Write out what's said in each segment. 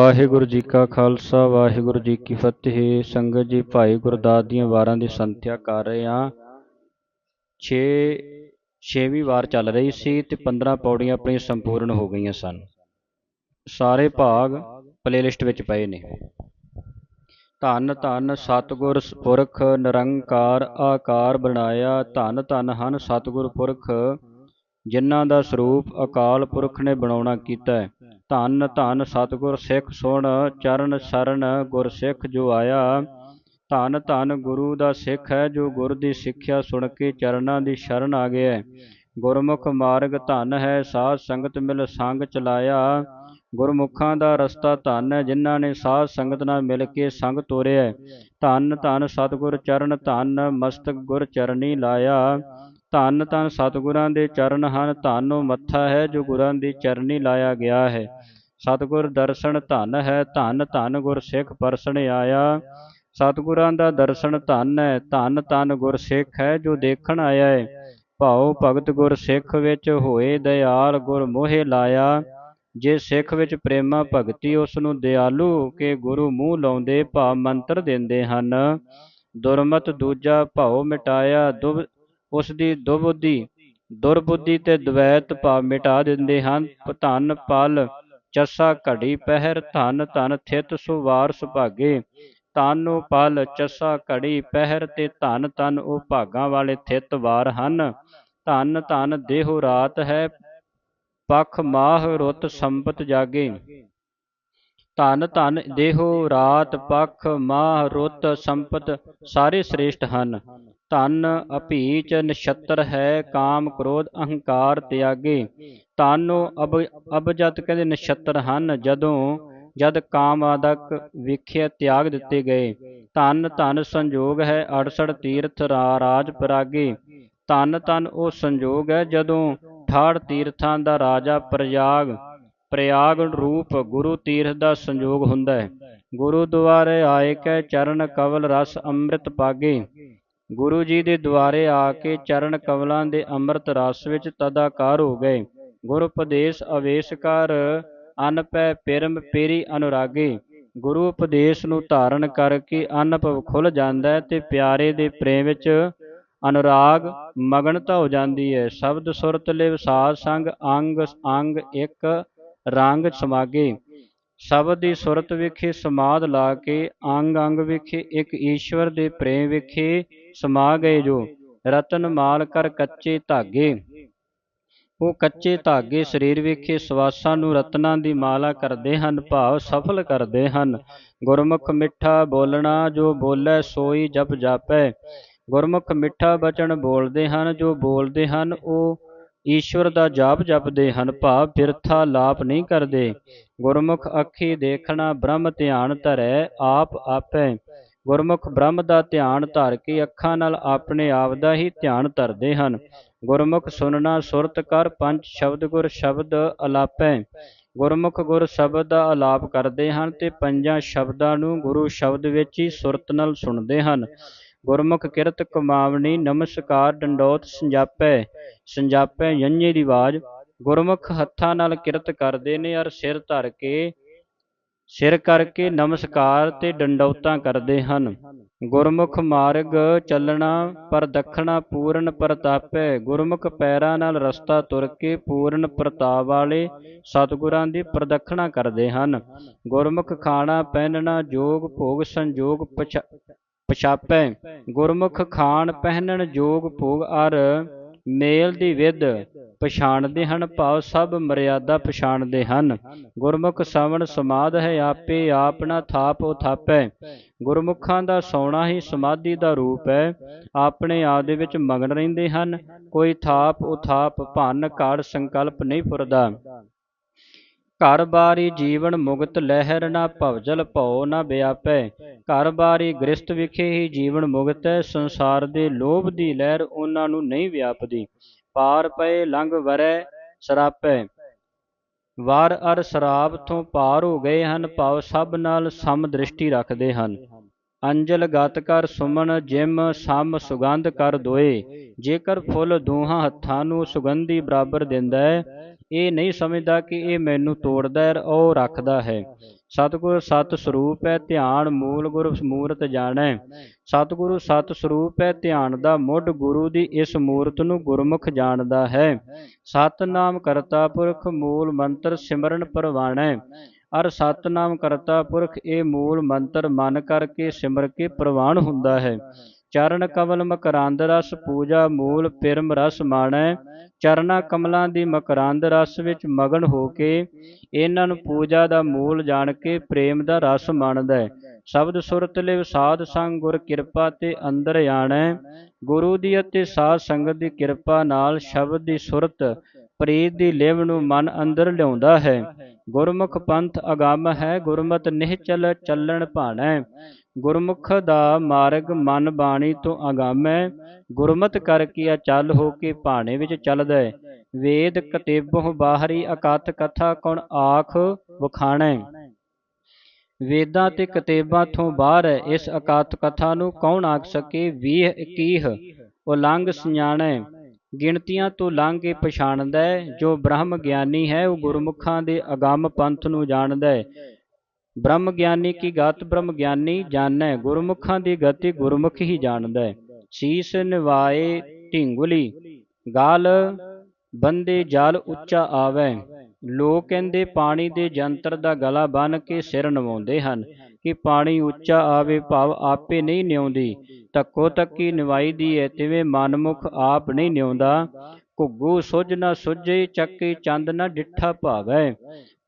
ਵਾਹਿਗੁਰੂ ਜੀ ਕਾ ਖਾਲਸਾ, ਵਾਹਿਗੁਰੂ ਜੀ ਕੀ ਫਤਿਹ। ਸੰਗਤ ਜੀ, ਭਾਈ ਗੁਰਦਾਸ ਦੀਆਂ ਵਾਰਾਂ ਦੀ ਸੰਥਿਆ ਕਰ ਰਹੇ ਹਾਂ। 6 ਛੇਵੀਂ ਵਾਰ ਚੱਲ ਰਹੀ ਸੀ ਤੇ 15 ਪੌੜੀਆਂ ਆਪਣੀਆਂ ਸੰਪੂਰਨ ਹੋ ਗਈਆਂ ਸਨ। ਸਾਰੇ ਭਾਗ ਪਲੇਲਿਸਟ ਵਿੱਚ ਪਏ ਨੇ। ਧੰਨ ਧੰਨ ਸਤਿਗੁਰ ਪੁਰਖ, ਨਿਰੰਕਾਰ ਆਕਾਰ ਬਣਾਇਆ। ਧੰਨ ਧੰਨ ਹਨ ਸਤਿਗੁਰ ਪੁਰਖ, ਜਿਨ੍ਹਾਂ ਦਾ ਸਰੂਪ ਅਕਾਲ ਪੁਰਖ ਨੇ ਬਣਾਉਣਾ ਕੀਤਾ ਹੈ। ਧੰਨ ਧੰਨ ਸਤਿਗੁਰ ਸਿੱਖ ਸੁਣ, ਚਰਨ ਸਰਨ ਗੁਰ ਸਿੱਖ ਜੋ ਆਇਆ। ਧੰਨ ਧੰਨ ਗੁਰੂ ਦਾ ਸਿੱਖ ਹੈ, ਜੋ ਗੁਰ ਦੀ ਸਿੱਖਿਆ ਸੁਣ ਕੇ ਚਰਨਾਂ ਦੀ ਸ਼ਰਨ ਆ ਗਿਆ ਹੈ। ਗੁਰਮੁਖ ਮਾਰਗ ਧੰਨ ਹੈ, ਸਾਧ ਸੰਗਤ ਮਿਲ ਸੰਗ ਚਲਾਇਆ। ਗੁਰਮੁਖਾਂ ਦਾ ਰਸਤਾ ਧੰਨ ਹੈ, ਜਿਨ੍ਹਾਂ ਨੇ ਸਾਧ ਸੰਗਤ ਨਾਲ ਮਿਲ ਕੇ ਸੰਗ ਤੋਰਿਆ ਧੰਨ ਧੰਨ ਸਤਿਗੁਰ ਚਰਨ ਧੰਨ, ਮਸਤਕ ਗੁਰ ਚਰਨੀ ਲਾਇਆ। ਧੰਨ ਧੰਨ ਸਤਿਗੁਰਾਂ ਦੇ ਚਰਨ ਹਨ, ਧੰਨ ਉਹ ਮੱਥਾ ਹੈ ਜੋ ਗੁਰਾਂ ਦੀ ਚਰਨੀ ਲਾਇਆ ਗਿਆ ਹੈ। ਸਤਿਗੁਰ ਦਰਸ਼ਨ ਧੰਨ ਹੈ, ਧੰਨ ਧੰਨ ਗੁਰਸਿੱਖ ਪਰਸਣ ਆਇਆ। ਸਤਿਗੁਰਾਂ ਦਾ ਦਰਸ਼ਨ ਧੰਨ ਹੈ, ਧੰਨ ਧੰਨ ਗੁਰਸਿੱਖ ਹੈ ਜੋ ਦੇਖਣ ਆਇਆ ਹੈ। ਭਾਉ ਭਗਤ ਗੁਰਸਿੱਖ ਵਿੱਚ ਹੋਏ ਦਇਆਲ ਗੁਰ ਮੋਹਿ ਲਾਇਆ। ਜੇ ਸਿੱਖ ਵਿੱਚ ਪ੍ਰੇਮਾ ਭਗਤੀ, ਉਸ ਨੂੰ ਦਿਆਲੂ ਕੇ ਗੁਰੂ ਮੂੰਹ ਲਾਉਂਦੇ ਭਾਵ ਮੰਤਰ ਦਿੰਦੇ ਹਨ। ਦੁਰਮਤ ਦੂਜਾ ਭਾਉ ਮਿਟਾਇਆ, ਦੁਬ ਉਸ ਦੀ ਦੁਬੁੱਧੀ ਦੁਰਬੁੱਧੀ ਤੇ ਦਵੈਤ ਭਾਵ ਮਿਟਾ ਦਿੰਦੇ ਹਨ। ਧਨ ਪਲ ਚੱਸਾ, ਘੜੀ, ਪਹਿਰ, ਧਨ, ਧੰਨ, ਥਿਤ, ਸੁਵਾਰ, ਸੁਭਾਗੇ। ਧੰਨ ਪਲ ਚੱਸਾ, ਘੜੀ, ਪਹਿਰ ਤੇ ਧੰਨ ਧੰਨ ਉਹ ਭਾਗਾਂ ਵਾਲੇ ਥਿਤ ਵਾਰ ਹਨ। ਧਨ ਧਨ, ਦੇਹੋ ਰਾਤ ਹੈ, ਪਖ, ਮਾਹ, ਰੁੱਤ, ਸੰਪਤ ਜਾਗੇ। ਧਨ ਧਨ, ਦੇਹੋ ਰਾਤ, ਪਖ, ਮਾਹ, ਰੁੱਤ, ਸੰਪਤ ਸਾਰੇ ਸ੍ਰੇਸ਼ਟ ਹਨ। ਧਨ ਅਭੀਚ ਨਛੱਤਰ ਹੈ, ਕਾਮ ਕ੍ਰੋਧ ਅਹੰਕਾਰ ਤਿਆਗੇ। ਤਾਨੋ ਅਬ, ਅਬਜਤ ਕਹਿੰਦੇ ਨਛੱਤਰ ਹਨ, ਜਦੋਂ, ਜਦ ਕਾਮ ਆਦਕ ਵਿਖੇ ਤਿਆਗ ਦਿੱਤੇ ਗਏ। ਧੰਨ ਧੰਨ ਸੰਜੋਗ ਹੈ 68 ਤੀਰਥ ਰਾਜ ਪਰਾਗੇ। ਧਨ ਧਨ ਉਹ ਸੰਜੋਗ ਹੈ, ਜਦੋਂ ਠਾੜ ਤੀਰਥਾਂ ਦਾ ਰਾਜਾ ਪ੍ਰਯਾਗ ਪ੍ਰਯਾਗ ਰੂਪ ਗੁਰੂ ਤੀਰਥ ਦਾ ਸੰਜੋਗ ਹੁੰਦਾ ਹੈ। ਗੁਰੂ ਦੁਆਰੇ ਆਏ ਕੈ ਚਰਨ ਕਵਲ ਰਸ ਅੰਮ੍ਰਿਤ ਪਾਗੇ। ਗੁਰੂ ਜੀ ਦੇ ਦੁਆਰੇ ਆ ਕੇ ਚਰਨ ਕਵਲਾਂ ਦੇ ਅੰਮ੍ਰਿਤ ਰਸ ਵਿੱਚ ਤਦਾਕਾਰ ਹੋ ਗਏ। ਗੁਰ ਉਪਦੇਸ਼ ਅਵੇਸ਼ ਕਰ ਅਨਪੈ ਪਿਰਮ ਪੇਰੀ ਅਨੁਰਾਗੇ। ਗੁਰੂ ਉਪਦੇਸ਼ ਨੂੰ ਧਾਰਨ ਕਰਕੇ ਅਨਭਵ ਖੁੱਲ ਜਾਂਦਾ ਹੈ ਤੇ ਪਿਆਰੇ ਦੇ ਪ੍ਰੇਮ ਵਿੱਚ ਅਨੁਰਾਗ ਮਗਨਤਾ ਹੋ ਜਾਂਦੀ ਹੈ। ਸ਼ਬਦ ਸੁਰਤ ਲਿਵ ਸਾਧ ਸੰਗ ਅੰਗ ਅੰਗ ਇੱਕ ਰੰਗ ਸਮਾਗੇ। ਸ਼ਬਦ ਦੀ ਸੁਰਤ ਵਿਖੇ ਸਮਾਦ ਲਾ ਕੇ, ਅੰਗ ਅੰਗ ਵਿਖੇ, ਇੱਕ ਈਸ਼ਵਰ ਦੇ ਪ੍ਰੇਮ ਵਿਖੇ, ਸਮਾ ਗਏ ਜੋ, ਰਤਨ ਮਾਲ ਕਰ ਕੱਚੇ ਧਾਗੇ। ਉਹ ਕੱਚੇ ਧਾਗੇ ਸਰੀਰ ਵਿਖੇ, ਸਵਾਸਾਂ ਨੂੰ ਰਤਨਾਂ ਦੀ ਮਾਲਾ ਕਰਦੇ ਹਨ, ਭਾਵ ਸਫਲ ਕਰਦੇ ਹਨ। ਗੁਰਮੁਖ ਮਿੱਠਾ ਬੋਲਣਾ ਜੋ ਬੋਲੇ, ਸੋਈ ਜਪ ਜਾਪੈ। ਗੁਰਮੁਖ ਮਿੱਠਾ ਬਚਨ ਬੋਲਦੇ ਹਨ, ਜੋ ਬੋਲਦੇ ਹਨ, ਉਹ ਈਸ਼ਵਰ ਦਾ ਜਾਪ ਜਪਦੇ ਹਨ ਭਾਵ ਬਿਰਥਾ ਲਾਪ ਨਹੀਂ ਕਰਦੇ। ਗੁਰਮੁਖ ਅੱਖੀ ਦੇਖਣਾ ਬ੍ਰਹਮ ਧਿਆਨ ਧਰੈ, ਆਪ ਆਪੈ। ਗੁਰਮੁਖ ਬ੍ਰਹਮ ਦਾ ਧਿਆਨ ਧਰ ਕੇ ਅੱਖਾਂ ਨਾਲ ਆਪਣੇ ਆਪ ਦਾ ਹੀ ਧਿਆਨ ਧਰਦੇ ਹਨ। ਗੁਰਮੁਖ ਸੁਨਣਾ ਸੁਰਤ ਕਰ ਪੰਜ ਸ਼ਬਦ ਗੁਰ ਸ਼ਬਦ ਅਲਾਪੈ। ਗੁਰਮੁਖ ਗੁਰ ਸ਼ਬਦ ਦਾ ਆਲਾਪ ਕਰਦੇ ਹਨ ਤੇ ਪੰਜਾਂ ਸ਼ਬਦਾਂ ਨੂੰ ਗੁਰੂ ਸ਼ਬਦ ਵਿੱਚ ਹੀ ਸੁਰਤ ਨਾਲ ਸੁਣਦੇ ਹਨ। ਗੁਰਮੁਖ ਕਿਰਤ ਕਮਾਵਣੀ ਨਮਸਕਾਰ ਡੰਡੋਤ ਸੰਜਾਪੈ ਸੰਜਾਪੈ ਯੰਨੇ ਦੀ ਆਵਾਜ਼। ਗੁਰਮੁਖ ਹੱਥਾਂ ਨਾਲ ਕਿਰਤ ਕਰਦੇ ਨੇ ਔਰ ਸਿਰ ਧਰ ਕੇ, ਸਿਰ ਕਰਕੇ ਨਮਸਕਾਰ ਤੇ ਡੰਡੌਤਾਂ ਕਰਦੇ ਹਨ। ਗੁਰਮੁਖ ਮਾਰਗ ਚੱਲਣਾ ਪਰ ਦਖਣਾ ਪੂਰਨ ਪ੍ਰਤਾਪੈ, ਗੁਰਮੁਖ ਪੈਰਾਂ ਨਾਲ ਰਸਤਾ ਤੁਰ ਕੇ ਪੂਰਨ ਪ੍ਰਤਾਪ ਵਾਲੇ ਸਤਿਗੁਰਾਂ ਦੀ ਪ੍ਰਦਖਣਾ ਕਰਦੇ ਹਨ। ਗੁਰਮੁਖ ਖਾਣਾ, ਪਹਿਨਣਾ, ਜੋਗ ਭੋਗ, ਸੰਜੋਗ ਪਛਾਪੈ। ਗੁਰਮੁਖ ਖਾਣ ਪਹਿਨਣ ਜੋਗ ਭੋਗ ਅਰ, ਮੇਲ ਦੀ ਵਿਦ ਪਛਾਣਦੇ ਹਨ, ਭਾਵ ਸਭ ਮਰਿਆਦਾ ਪਛਾਣਦੇ ਹਨ। ਗੁਰਮੁਖ ਸਵਣ ਸਮਾਧ ਹੈ ਆਪੇ ਆਪਣਾ ਥਾਪ ਉਥਾਪੈ ਗੁਰਮੁਖਾਂ ਦਾ ਸੌਣਾ ਹੀ ਸਮਾਧੀ ਦਾ ਰੂਪ ਹੈ। ਆਪਣੇ ਆਪ ਦੇ ਵਿੱਚ ਮਗਨ ਰਹਿੰਦੇ ਹਨ। ਕੋਈ ਥਾਪ ਉਥਾਪ ਭੰਨ ਕਾੜ ਸੰਕਲਪ ਨਹੀਂ ਫੁਰਦਾ ਘਰ ਬਾਰੀ ਜੀਵਨ ਮੁਕਤ ਲਹਿਰ ਨਾ ਭਵਜਲ ਭਉ ਨਾ ਵਿਆਪੈ। ਘਰ ਬਾਰੀ ਗ੍ਰਸਤ ਵਿਖੇ ਹੀ ਜੀਵਨ ਮੁਕਤ ਹੈ, ਸੰਸਾਰ ਦੇ ਲੋਭ ਦੀ ਲਹਿਰ ਉਹਨਾਂ ਨੂੰ ਨਹੀਂ ਵਿਆਪਦੀ। ਪਾਰ ਪਏ ਲੰਘ ਵਰੈ ਸਰਾਪੈ। ਵਾਰ ਅਰ ਸ਼ਰਾਪ ਤੋਂ ਪਾਰ ਹੋ ਗਏ ਹਨ, ਭਾਵ ਸਭ ਨਾਲ ਸਮ ਦ੍ਰਿਸ਼ਟੀ ਰੱਖਦੇ ਹਨ। ਅੰਜਲ ਗਤ ਕਰ ਸੁਮਨ ਜਿਮ ਸਮ ਸੁਗੰਧ ਕਰ ਦੋਏ, ਜੇਕਰ ਫੁੱਲ ਦੋਹਾਂ ਹੱਥਾਂ ਨੂੰ ਸੁਗੰਧੀ ਬਰਾਬਰ ਦਿੰਦਾ ਹੈ, ਇਹ ਨਹੀਂ ਸਮਝਦਾ ਕਿ ਇਹ ਮੈਨੂੰ ਤੋੜਦਾ ਹੈ ਉਹ ਰੱਖਦਾ ਹੈ। ਸਤਿਗੁਰ ਸਤ ਸਰੂਪ ਹੈ, ਧਿਆਨ ਮੂਲ ਗੁਰ ਮੂਰਤ ਜਾਣੈ। ਸਤਿਗੁਰੂ ਸਤ ਸਰੂਪ ਹੈ, ਧਿਆਨ ਦਾ ਮੁੱਢ ਗੁਰੂ ਦੀ ਇਸ ਮੂਰਤ ਨੂੰ ਗੁਰਮੁਖ ਜਾਣਦਾ ਹੈ। ਸਤਨਾਮ ਕਰਤਾ ਪੁਰਖ ਮੂਲ ਮੰਤਰ ਸਿਮਰਨ ਪਰਵਾਣੈ। ਅਰ ਸਤਨਾਮ ਕਰਤਾ ਪੁਰਖ ਇਹ ਮੂਲ ਮੰਤਰ ਮਨ ਕਰਕੇ ਸਿਮਰ ਕੇ ਪ੍ਰਵਾਨ ਹੁੰਦਾ ਹੈ। ਚਰਨ ਕਮਲ ਮਕਰੰਦ ਰਸ, ਪੂਜਾ ਮੂਲ ਪਿਰਮ ਰਸ ਮਾਣੈ। ਚਰਨਾ ਕਮਲਾਂ ਦੀ ਮਕਰੰਦ ਰਸ ਵਿੱਚ ਮਗਨ ਹੋ ਕੇ ਇਹਨਾਂ ਨੂੰ ਪੂਜਾ ਦਾ ਮੂਲ ਜਾਣ ਕੇ ਪ੍ਰੇਮ ਦਾ ਰਸ ਮੰਨਦਾ ਹੈ। ਸ਼ਬਦ ਸੁਰਤ ਲਿਵ ਸਾਧ ਸੰਗ ਗੁਰ ਕਿਰਪਾ ਤੇ ਅੰਦਰ ਆਣੈ। ਗੁਰੂ ਦੀ ਅਤੇ ਸਾਧ ਸੰਗਤ ਦੀ ਕਿਰਪਾ ਨਾਲ ਸ਼ਬਦ ਦੀ ਸੁਰਤ ਪ੍ਰੀਤ ਦੀ ਲਿਵ ਨੂੰ ਮਨ ਅੰਦਰ ਲਿਆਉਂਦਾ ਹੈ। ਗੁਰਮੁਖ ਪੰਥ ਅਗੰਮ ਹੈ, ਗੁਰਮਤ ਨਿਹਚਲ ਚੱਲਣ ਭਾਣੈ। ਗੁਰਮੁਖ ਦਾ ਮਾਰਗ ਮਨ ਬਾਣੀ ਤੋਂ ਅਗੰਮ ਹੈ। ਗੁਰਮਤ ਕਰ ਕੀ ਅਚਲ ਹੋ ਕੇ ਭਾਣੇ ਵਿੱਚ ਚੱਲਦਾ ਹੈ। ਵੇਦ ਕਤੇਬੋਂ ਬਾਹਰੀ ਅਕਥ ਕਥਾ ਕੌਣ ਆਖ ਵਖਾਣੈ। ਵੇਦਾਂ ਤੇ ਕਤੇਬਾਂ ਤੋਂ ਬਾਹਰ ਹੈ ਇਸ ਅਕਾਤ ਕਥਾ ਨੂੰ ਕੌਣ ਆਖ ਸਕੇ? 20 21 ਉਲੰਘ, ਸਿਆਣੈ। ਗਿਣਤੀਆਂ ਤੋਂ ਲੰਘ ਕੇ ਪਛਾਣਦਾ ਹੈ। ਜੋ ਬ੍ਰਹਮ ਗਿਆਨੀ ਹੈ, ਉਹ ਗੁਰਮੁਖਾਂ ਦੇ ਅਗੰਮ ਪੰਥ ਨੂੰ ਜਾਣਦਾ ਹੈ। ਬ੍ਰਹਮ ਗਿਆਨੀ ਕੀ ਗਤ ਬ੍ਰਹਮ ਗਿਆਨੀ ਜਾਣੈ, ਗੁਰਮੁਖਾਂ ਦੀ ਗਤੀ ਗੁਰਮੁਖ ਹੀ ਜਾਣਦਾ ਹੈ। ਸੀਸ ਨਿਵਾਏ ਢਿੰਗੁਲੀ, ਗਾਲ ਬੰਦੇ ਜਲ ਉੱਚਾ ਆਵੈ। ਲੋਕ ਕਹਿੰਦੇ ਪਾਣੀ ਦੇ ਜੰਤਰ ਦਾ ਗਲਾ ਬੰਨ ਕੇ ਸਿਰ ਨਵਾਉਂਦੇ ਹਨ, ਕਿ ਪਾਣੀ ਉੱਚਾ ਆਵੇ, ਭਾਵ ਆਪੇ ਨਹੀਂ ਨਿਉਂਦੀ। ਧੱਕੋ ਧੱਕੀ ਨਿਵਾਈ ਦੀ ਹੈ ਤਿਵੇਂ ਮਨਮੁਖ ਆਪ ਨਹੀਂ ਨਿਉਂਦਾ। ਘੁੱਗੂ ਸੁਝ ਨਾ ਸੁਝੇ ਚੱਕੇ ਚੰਦ ਨਾ ਡਿੱਠਾ ਭਾਵੈ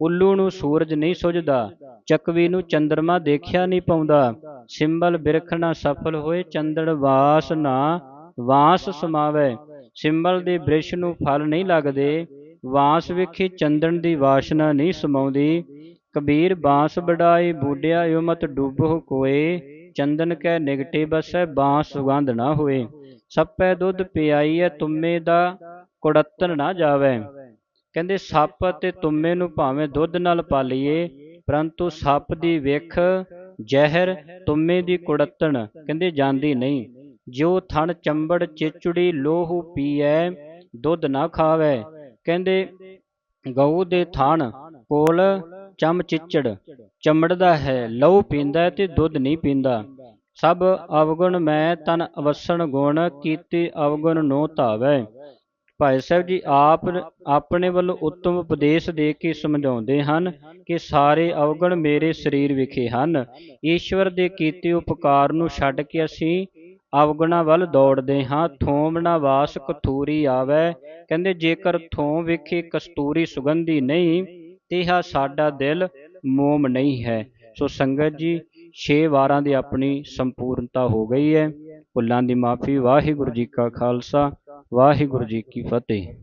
ਉੱਲੂ ਨੂੰ ਸੂਰਜ ਨਹੀਂ ਸੁਝਦਾ ਚੱਕਵੀ ਨੂੰ ਚੰਦਰਮਾ ਦੇਖਿਆ ਨਹੀਂ ਪਾਉਂਦਾ। ਸਿੰਬਲ ਬਿਰਖ ਨਾ ਸਫਲ ਹੋਏ ਚੰਦਣ ਵਾਸ ਨਾ ਵਾਸ ਸਮਾਵੈ। ਸਿੰਬਲ ਦੇ ਬ੍ਰਿਸ਼ ਨੂੰ ਫਲ ਨਹੀਂ ਲੱਗਦੇ, ਵਾਸ ਵਿਖੇ ਚੰਦਨ ਦੀ ਵਾਸ਼ਨਾ ਨਹੀਂ ਸਮਾਉਂਦੀ। ਕਬੀਰ ਬਾਂਸ ਬੜਾਈ ਬੂਡਿਆ ਯੋ ਮਤ ਕੋਏ। ਚੰਦਨ ਕੈ ਨਿਗਟੇ ਬਸੈ ਬਾਂਸ ਸੁਗੰਧ ਨਾ ਹੋਏ। ਸੱਪੈ ਦੁੱਧ ਪਿਆਈਐ, ਤੁਮੇ ਦਾ ਕੁੜੱਤਨ ਨਾ ਜਾਵੇ। ਕਹਿੰਦੇ, ਸੱਪ ਅਤੇ ਤੁਮੇ ਨੂੰ ਭਾਵੇਂ ਦੁੱਧ ਨਾਲ ਪਾਲੀਏ, ਪਰੰਤੂ ਸੱਪ ਦੀ ਵਿਖ, ਜ਼ਹਿਰ, ਤੁਮੇ ਦੀ ਕੁੜੱਤਣ, ਕਹਿੰਦੇ, ਜਾਂਦੀ ਨਹੀਂ। ਜੋ ਥਣ ਚੰਬੜ ਚਿਚੜੀ ਲੋਹੂ ਪੀਐ, ਦੁੱਧ ਨਾ ਖਾਵੇ। ਕਹਿੰਦੇ, ਗਊ ਦੇ ਥਣ ਕੋਲ ਚਮ ਚਿਚੜ, ਚਮੜਦਾ ਹੈ, ਲਹੂ ਪੀਂਦਾ ਤੇ ਦੁੱਧ ਨਹੀਂ ਪੀਂਦਾ। ਸਭ ਅਵਗੁਣ ਮੈਂ ਤਨ ਅਵਸਣ ਗੁਣ ਕੀਤੇ ਅਵਗੁਣ ਨੋ ਧਾਵੈ। ਭਾਈ ਸਾਹਿਬ ਜੀ, ਆਪ ਆਪਣੇ ਵੱਲੋਂ ਉੱਤਮ ਉਪਦੇਸ਼ ਦੇ ਕੇ ਸਮਝਾਉਂਦੇ ਹਨ ਕਿ ਸਾਰੇ ਅਵਗੁਣ ਮੇਰੇ ਸਰੀਰ ਵਿਖੇ ਹਨ। ਈਸ਼ਵਰ ਦੇ ਕੀਤੇ ਉਪਕਾਰ ਨੂੰ ਛੱਡ ਕੇ ਅਸੀਂ ਅਵਗੁਣਾ ਵੱਲ ਦੌੜਦੇ ਹਾਂ। ਥੋਮ ਨਾ ਵਾਸ ਕਥੂਰੀ ਆਵੇ। ਕਹਿੰਦੇ, ਜੇਕਰ ਥੋਮ ਵਿਖੇ ਕਸਤੂਰੀ ਸੁਗੰਧੀ ਨਹੀਂ ਤੇ ਸਾਡਾ ਦਿਲ ਮੋਮ ਨਹੀਂ ਹੈ। ਸੋ ਸੰਗਤ ਜੀ 6 ਵਾਰਾਂ ਦੀ ਆਪਣੀ ਸੰਪੂਰਨਤਾ ਹੋ ਗਈ ਹੈ। ਭੁੱਲਾਂ ਦੀ ਮਾਫੀ। ਵਾਹਿਗੁਰੂ ਜੀ ਕਾ ਖਾਲਸਾ। ਵਾਹਿਗੁਰੂ ਜੀ ਕੀ ਫਤਿਹ।